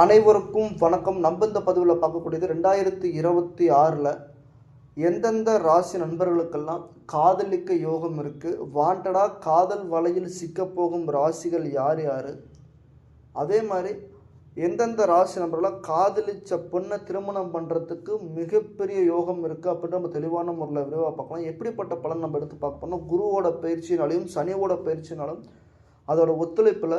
அனைவருக்கும் வணக்கம். நம்ம இந்த பதிவில் பார்க்கக்கூடியது ரெண்டாயிரத்தி இருபத்தி ஆறில் எந்தெந்த ராசி நண்பர்களுக்கெல்லாம் காதலிக்க யோகம் இருக்குது வாண்டடாக காதல் வலையில் சிக்கப்போகும் ராசிகள் யார் யார்? அதே மாதிரி எந்தெந்த ராசி நண்பர்களாக காதலிச்ச பொண்ணை திருமணம் பண்ணுறதுக்கு மிகப்பெரிய யோகம் இருக்குது அப்படின்னு நம்ம தெளிவான முறையில் விரிவாக பார்க்கலாம். எப்படிப்பட்ட பலன் நம்ம எடுத்து பார்க்க போனால் குருவோட பயிற்சினாலையும் சனியோட பயிற்சினாலும் அதோட ஒத்துழைப்பில்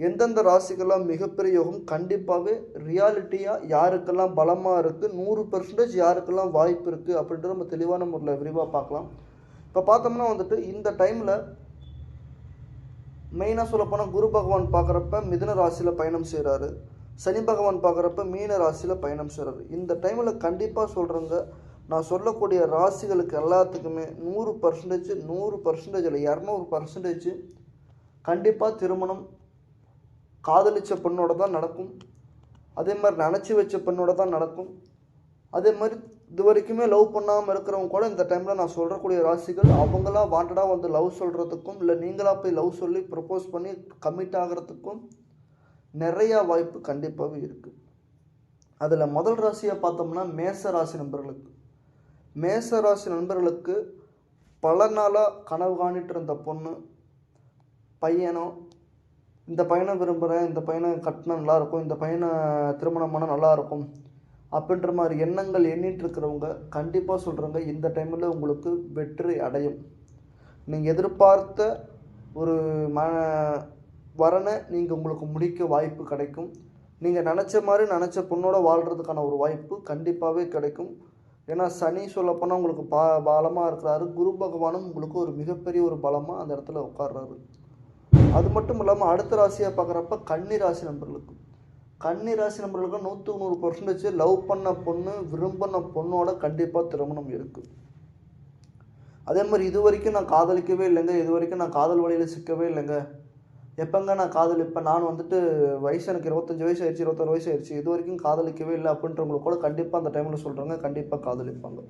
எந்தெந்த ராசிக்கெல்லாம் மிகப்பெரிய யோகம் கண்டிப்பாகவே ரியாலிட்டியாக யாருக்கெல்லாம் பலமாக இருக்குது நூறு பெர்சன்டேஜ் யாருக்கெல்லாம் வாய்ப்பு இருக்குது அப்படின்றத நம்ம தெளிவான முறையில் விரிவாக பார்க்கலாம். இப்போ பார்த்தோம்னா வந்துட்டு இந்த டைமில் மெயினாக சொல்லப்போனால் குரு பகவான் பார்க்குறப்ப மிதன ராசியில் பயணம் செய்கிறாரு சனி பகவான் பார்க்குறப்ப மீன ராசியில் பயணம் செய்கிறாரு இந்த டைமில் கண்டிப்பாக சொல்கிறேங்க நான் சொல்லக்கூடிய ராசிகளுக்கு எல்லாத்துக்குமே நூறு பர்சன்டேஜ் நூறு பர்சன்டேஜ் இல்லை இரநூறு பர்சன்டேஜ் கண்டிப்பாக திருமணம் காதலிச்ச பெண்ணோட தான் நடக்கும். அதே மாதிரி நினச்சி வச்ச பெண்ணோட தான் நடக்கும். அதே மாதிரி இது வரைக்குமே லவ் பண்ணாமல் இருக்கிறவங்க கூட இந்த டைமில் நான் சொல்கிறக்கூடிய ராசிகள் அவங்களா வாண்டடாக வந்து லவ் சொல்கிறதுக்கும் இல்லை நீங்களாக போய் லவ் சொல்லி ப்ரப்போஸ் பண்ணி கமிட் ஆகிறதுக்கும் நிறையா வாய்ப்பு கண்டிப்பாகவே இருக்குது அதில் முதல் ராசியை பார்த்தோம்னா மேச ராசி நண்பர்களுக்கு. மேச ராசி நண்பர்களுக்கு பல நாளாக கனவு காணிட்டு இருந்த பொண்ணு பையனோ இந்த பையனை விரும்புகிறேன் இந்த பையனை கட்டினா நல்லாயிருக்கும் இந்த பையனை திருமணம் பண்ணால் நல்லாயிருக்கும் அப்படின்ற மாதிரி எண்ணங்கள் எண்ணிட்டு இருக்கிறவங்க கண்டிப்பாக சொல்கிறேங்க இந்த டைமில் உங்களுக்கு வெற்றி அடையும். நீங்கள் எதிர்பார்த்த ஒரு ம வரனை நீங்கள் உங்களுக்கு முடிக்க வாய்ப்பு கிடைக்கும். நீங்கள் நினச்ச மாதிரி நினச்ச பொண்ணோட வாழ்கிறதுக்கான ஒரு வாய்ப்பு கண்டிப்பாகவே கிடைக்கும். ஏன்னா சனி சொல்லப்போனால் உங்களுக்கு பா பலமாக இருக்கிறாரு. குரு பகவானும் உங்களுக்கு ஒரு மிகப்பெரிய ஒரு பலமாக அந்த இடத்துல உட்கார்றாரு. அது மட்டும் இல்லாமல் அடுத்த ராசியாக பார்க்குறப்ப கன்னி ராசி நண்பர்களுக்கு கன்னி ராசி நண்பர்களுக்கு நூற்றுக்கு நூறு பர்சன்டேஜ் லவ் பண்ண பொண்ணு விரும்பின பொண்ணோட கண்டிப்பாக திருமணம் இருக்குது அதே மாதிரி இது வரைக்கும் நான் காதலிக்கவே இல்லைங்க. இது வரைக்கும் நான் காதல் வழியில் சிக்கவே இல்லைங்க. எப்போங்க நான் காதலிப்பேன்? நான் வந்துட்டு வயசு எனக்கு இருபத்தஞ்சி வயசு ஆயிடுச்சு இருபத்தாறு வயசு ஆயிடுச்சு. இது வரைக்கும் காதலிக்கவே இல்லை அப்படின்றவங்களுக்கு கூட கண்டிப்பாக அந்த டைமில் சொல்கிறாங்க கண்டிப்பாக காதலிப்பாங்க.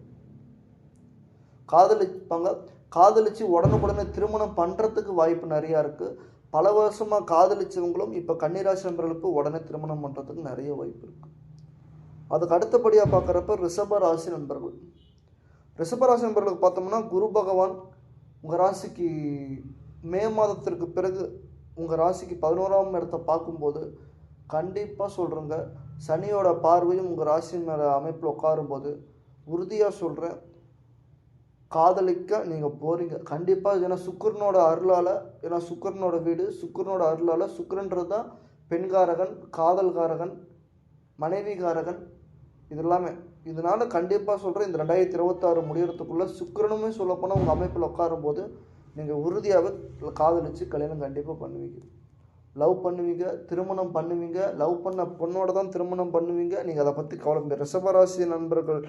காதலிப்பாங்க. காதலித்து உடனுக்குடனே திருமணம் பண்ணுறதுக்கு வாய்ப்பு நிறையா இருக்குது பல வருஷமாக காதலிச்சவங்களும் இப்போ கன்னிராசி நண்பர்களுக்கு உடனே திருமணம் பண்ணுறதுக்கு நிறைய வாய்ப்பு இருக்குது அதுக்கு அடுத்தபடியாக பார்க்குறப்ப ரிஷப ராசி நண்பர்கள். ரிஷப ராசி நண்பர்களுக்கு பார்த்தோம்னா குரு பகவான் உங்கள் ராசிக்கு மே மாதத்திற்கு பிறகு உங்கள் ராசிக்கு பதினோராம் இடத்தை பார்க்கும்போது கண்டிப்பாக சொல்கிறேங்க சனியோட பார்வையும் உங்கள் ராசி மேலே அமைப்பில் உட்காரும்போது உறுதியாக சொல்கிறேன் காதலிக்க நீங்கள் போகிறீங்க கண்டிப்பாக ஏன்னா சுக்கரனோட அருளால் ஏன்னா சுக்கரனோட வீடு சுக்கரனோட அருளால் சுக்கரன்றது தான் பெண்காரகன் காதல்காரகன் மனைவிகாரகன் இது எல்லாமே இதனால் கண்டிப்பாக சொல்கிறேன் இந்த ரெண்டாயிரத்தி இருபத்தாறு முடியறதுக்குள்ளே சுக்கரனுமே சொல்லப்போனால் உங்கள் அமைப்பில் உட்காரும்போது நீங்கள் உறுதியாகவே காதலித்து கல்யாணம் கண்டிப்பாக பண்ணுவீங்க. லவ் பண்ணுவீங்க திருமணம் பண்ணுவீங்க லவ் பண்ண பொண்ணோட தான் திருமணம் பண்ணுவீங்க நீங்கள் அதை பற்றி கவலை ரிஷபராசி நண்பர்கள்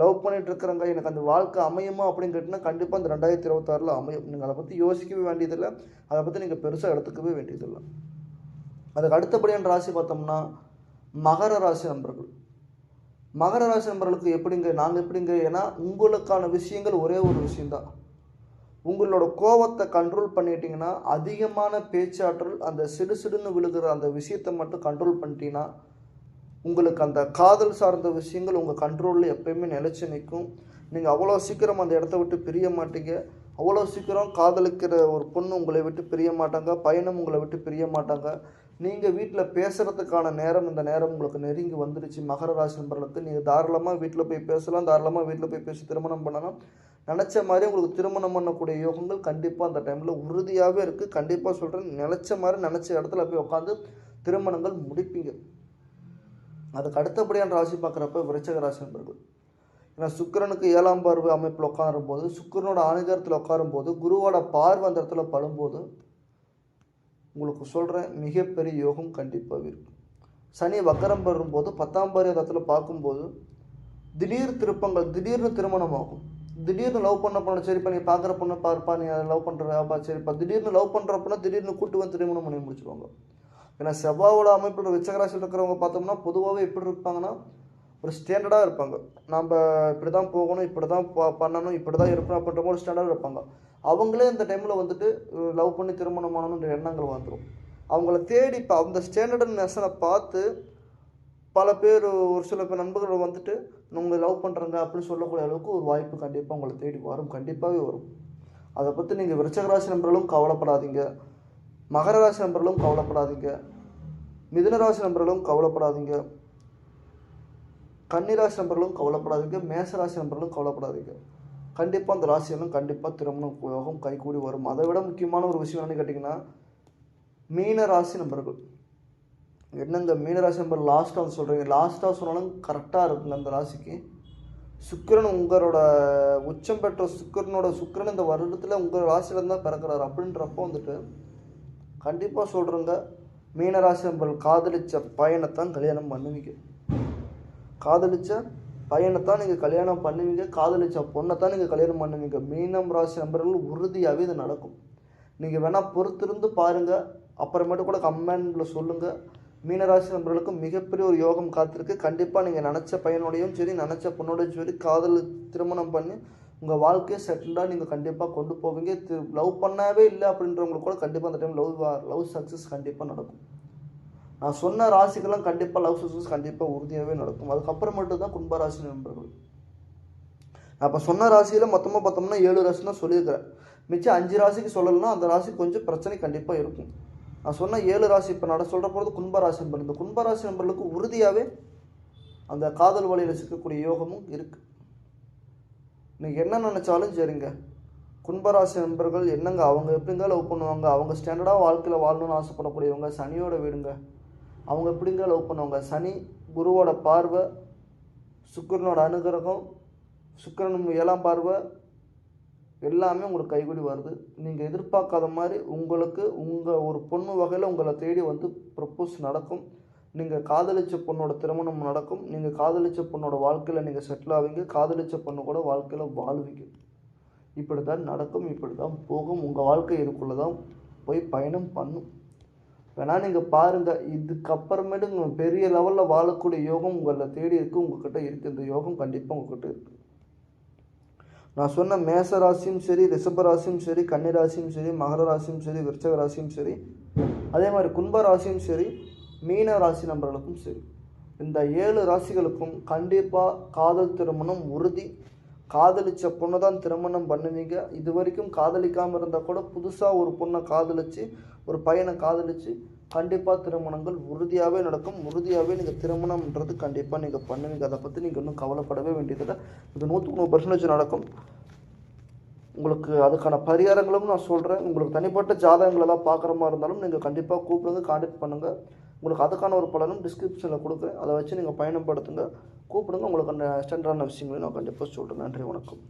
லவ் பண்ணிட்டு இருக்கிறவங்க எனக்கு அந்த வாழ்க்கை அமையுமா அப்படின்னு கேட்டிங்கன்னா கண்டிப்பாக அந்த ரெண்டாயிரத்தி இருபத்தாறில் அமையும். நீங்கள் அதை பற்றி யோசிக்கவே வேண்டியதில்லை. அதை பற்றி நீங்கள் பெருசாக எடுத்துக்கவே வேண்டியதில்லை. அதுக்கு அடுத்தபடியான ராசி பார்த்தோம்னா மகர ராசி நண்பர்கள். மகர ராசி நண்பர்களுக்கு எப்படிங்க நாங்கள் எப்படிங்க? ஏன்னா உங்களுக்கான விஷயங்கள் ஒரே ஒரு விஷயம்தான். உங்களோட கோவத்தை கண்ட்ரோல் பண்ணிட்டீங்கன்னா அதிகமான பேச்சாற்றல் அந்த சிடு சிடுன்னு விழுகிற அந்த விஷயத்தை மட்டும் கண்ட்ரோல் பண்ணிட்டீங்கன்னா உங்களுக்கு அந்த காதல் சார்ந்த விஷயங்கள் உங்கள் கண்ட்ரோலில் எப்பயுமே நிலச்சி நிற்கும். நீங்கள் அவ்வளோ சீக்கிரம் அந்த இடத்த விட்டு பிரிய மாட்டீங்க. அவ்வளோ சீக்கிரம் காதலிக்கிற ஒரு பொண்ணு உங்களை விட்டு பிரிய மாட்டாங்க. பையனும் உங்களை விட்டு பிரிய மாட்டாங்க. நீங்கள் வீட்டில் பேசுகிறதுக்கான நேரம் இந்த நேரம் உங்களுக்கு நெருங்கி வந்துடுச்சு மகர ராசி நண்பர்களுக்கு நீங்கள் தாராளமாக வீட்டில் போய் பேசலாம். தாராளமாக வீட்டில் போய் பேசி திருமணம் பண்ணலாம். நினச்ச மாதிரி உங்களுக்கு திருமணம் பண்ணக்கூடிய யோகங்கள் கண்டிப்பாக அந்த டைமில் உறுதியாகவே இருக்குது கண்டிப்பாக சொல்கிறேன் நினச்ச மாதிரி நினச்ச இடத்துல போய் உட்காந்து திருமணங்கள் முடிப்பீங்க. அதுக்கு அடுத்தபடியான ராசி பார்க்குறப்ப விருச்சக ராசி நண்பர்கள். ஏன்னா சுக்கிரனுக்கு ஏழாம் பார்வை அமைப்பில் உட்காரும் போது சுக்கிரனோட ஆணிகரத்தில் உட்காரும் போது குருவோட பார்வை அந்த இடத்துல படும்போது உங்களுக்கு சொல்கிறேன் மிகப்பெரிய யோகம் கண்டிப்பாக இருக்கும் சனி வக்கரம் பெறும்போது பத்தாம் பாரி அந்த இடத்துல பார்க்கும்போது திடீர் திருப்பங்கள் திடீர்னு திருமணமாகும். திடீர்னு லவ் பண்ண பொண்ணு சரிப்பா நீ பார்க்குற பொண்ணு பார்ப்பா நீ அதை லவ் பண்ணுறப்பா சரிப்பா. திடீர்னு லவ் பண்ணுற திடீர்னு கூட்டு வந்து திருமணம் பண்ணி முடிச்சிருவாங்க. ஏன்னா செவ்வாவோட அமைப்பில் விச்சகராசியில் இருக்கிறவங்க பார்த்தோம்னா பொதுவாகவே எப்படி இருப்பாங்கன்னா ஒரு ஸ்டாண்டர்டாக இருப்பாங்க. நம்ம இப்படி தான் போகணும் இப்படி தான் பண்ணணும் இப்படி தான் இருக்கணும் அப்படின்ற ஒரு ஸ்டாண்டர்டாக இருப்பாங்க. அவங்களே இந்த டைமில் வந்துட்டு லவ் பண்ணி திருமணம் பண்ணணுன்ற எண்ணங்கள் வந்துடும் அவங்கள தேடி இப்போ அந்த ஸ்டாண்டர்ட் நெசனை பார்த்து பல பேர் ஒரு சில பேர் நண்பர்கள் வந்துட்டு உங்களை லவ் பண்ணுறாங்க அப்படின்னு சொல்லக்கூடிய அளவுக்கு ஒரு வாய்ப்பு கண்டிப்பாக உங்களை தேடி வரும் கண்டிப்பாகவே வரும். அதை பற்றி நீங்கள் விருச்சகராசி நண்பர்களும் கவலைப்படாதீங்க. மகர ராசி நண்பர்களும் கவலைப்படாதீங்க. மிதுனராசி நண்பர்களும் கவலைப்படாதீங்க. கன்னிராசி நண்பர்களும் கவலைப்படாதீங்க. மேசராசி நண்பர்களும் கவலைப்படாதீங்க. கண்டிப்பாக அந்த ராசியெல்லாம் கண்டிப்பாக திருமணம் யோகம் கைகூடி வரும். அதை விட முக்கியமான ஒரு விஷயம் என்னன்னு கேட்டிங்கன்னா மீன ராசி என்ன என்னங்க மீனராசி நம்பர் லாஸ்ட்டாக வந்து சொல்கிறீங்க லாஸ்ட்டாக சொன்னாலும் கரெக்டாக இருக்குங்க அந்த ராசிக்கு. சுக்கிரன் உங்களோட உச்சம் பெற்ற சுக்கிரனோட சுக்கிரன் இந்த வருடத்தில் உங்கள் ராசியில தான் பிறக்கிறாரு. அப்படின்றப்போ வந்துட்டு கண்டிப்பாக சொல்கிறேங்க மீனராசி நம்பர் காதலிச்ச பையனைத்தான் கல்யாணம் பண்ணுவீங்க. காதலிச்ச பையனைத்தான் நீங்கள் கல்யாணம் பண்ணுவீங்க. காதலிச்ச பொண்ணை தான் நீங்கள் கல்யாணம் பண்ணுவீங்க. மீனம் ராசி நம்பர்கள் உறுதியாகவே இது நடக்கும். நீங்கள் வேணால் பொறுத்திருந்து பாருங்கள் அப்புறமேட்டு கூட கமெண்டில் சொல்லுங்கள் மீனராசி நண்பர்களுக்கு மிகப்பெரிய ஒரு யோகம் காத்திருக்கு. கண்டிப்பாக நீங்கள் நினச்ச பையனோடையும் சரி நினச்ச பொண்ணோடையும் சரி காதல் திருமணம் பண்ணி உங்கள் வாழ்க்கையை செட்டில்டாக நீங்கள் கண்டிப்பாக கொண்டு போவீங்க. திரு லவ் பண்ணவே இல்லை அப்படின்றவங்களுக்கு கூட கண்டிப்பாக அந்த டைம் லவ் லவ் சக்ஸஸ் கண்டிப்பாக நடக்கும். நான் சொன்ன ராசிக்கெல்லாம் கண்டிப்பாக லவ் சக்ஸஸ் கண்டிப்பாக உறுதியாகவே நடக்கும். அதுக்கப்புறமேட்டு தான் கும்பராசி நண்பர்கள். நான் இப்போ சொன்ன ராசியில் மொத்தமாக பார்த்தோம்னா ஏழு ராசி தான் சொல்லியிருக்கிறேன். மிச்சம் அஞ்சு ராசிக்கு சொல்லலைன்னா அந்த ராசி கொஞ்சம் பிரச்சனை கண்டிப்பாக இருக்கும். நான் சொன்ன ஏழு ராசி இப்போ நட சொல்கிற பொழுது கும்பராசி நம்பர் இந்த கும்பராசி நம்பர்களுக்கு உறுதியாகவே அந்த காதல் வழியில் சிக்கக்கூடிய யோகமும் இருக்குது நீங்கள் என்ன நினச்சாலும் சரிங்க. கும்பராசி நண்பர்கள் என்னங்க? அவங்க எப்படிங்க லவ் பண்ணுவாங்க? அவங்க ஸ்டாண்டர்டாக வாழ்க்கையில் வாழணும்னு ஆசைப்படக்கூடியவங்க சனியோட வீடுங்க. அவங்க எப்படிங்க லவ் பண்ணுவாங்க? சனி குருவோட பார்வை சுக்கிரனோட அனுகிரகம் சுக்கிரன் ஏழாம் பார்வை எல்லாமே உங்களுக்கு கைகூடி வருது. நீங்கள் எதிர்பார்க்காத மாதிரி உங்களுக்கு உங்கள் ஒரு பொண்ணு வகையில் உங்களை தேடி வந்து ப்ரப்போஸ் நடக்கும். நீங்கள் காதலிச்ச பொண்ணோட திருமணம் நடக்கும். நீங்கள் காதலிச்ச பொண்ணோட வாழ்க்கையில் நீங்கள் செட்டில் ஆவீங்க. காதலிச்ச பொண்ணு கூட வாழ்க்கையில் வாழ்வீங்க. இப்படி தான் நடக்கும் இப்படி தான் போகும். உங்கள் வாழ்க்கை இதுக்குள்ளே தான் போய் பயணம் பண்ணும். வேணால் நீங்கள் பாருங்கள் இதுக்கப்புறமேட்டு பெரிய லெவலில் வாழக்கூடிய யோகம் உங்களை தேடி இருக்குது உங்கள்கிட்ட இருக்குது இந்த யோகம் கண்டிப்பாக உங்கள்கிட்ட இருக்குது நான் சொன்ன மேச ராசியும் சரி ரிஷப ராசியும் சரி கன்னி ராசியும் சரி மகர ராசியும் சரி விருச்சக ராசியும் சரி அதே மாதிரி கும்ப ராசியும் சரி மீன ராசி நம்பர்களுக்கும் சரி. இந்த ஏழு ராசிகளுக்கும் கண்டிப்பாக காதல் திருமணம் உறுதி. காதலிச்ச பொண்ணை தான் திருமணம் பண்ணுவீங்க. இது வரைக்கும் காதலிக்காமல் இருந்தால் கூட புதுசாக ஒரு பொண்ணை காதலிச்சு ஒரு பையனை காதலிச்சு கண்டிப்பாக திருமணங்கள் உறுதியாகவே நடக்கும். உறுதியாகவே நீங்கள் திருமணம்ன்றது கண்டிப்பாக நீங்கள் பண்ணுவீங்க. அதை பற்றி நீங்கள் இன்னும் கவலைப்படவே வேண்டியதில்லை. இது நூற்றுக்கு நூறு பர்சன்டேஜ் நடக்கும். உங்களுக்கு அதுக்கான பரிகாரங்களும் நான் சொல்கிறேன் உங்களுக்கு தனிப்பட்ட ஜாதகங்களெல்லாம் பார்க்குற மாதிரி இருந்தாலும் நீங்கள் கண்டிப்பாக கூப்பிடுங்க கான்டாக்ட் பண்ணுங்கள் உங்களுக்கு அதுக்கான ஒரு பலனும் டிஸ்கிரிப்ஷனில் கொடுக்குறேன். அதை வச்சு நீங்கள் பயணப்படுத்துங்க. கூப்பிடுங்க. உங்களுக்கு அந்த ஸ்டாண்டர்டான விஷயங்களையும் நான் கண்டிப்பாக சொல்கிறேன் நன்றி வணக்கம்.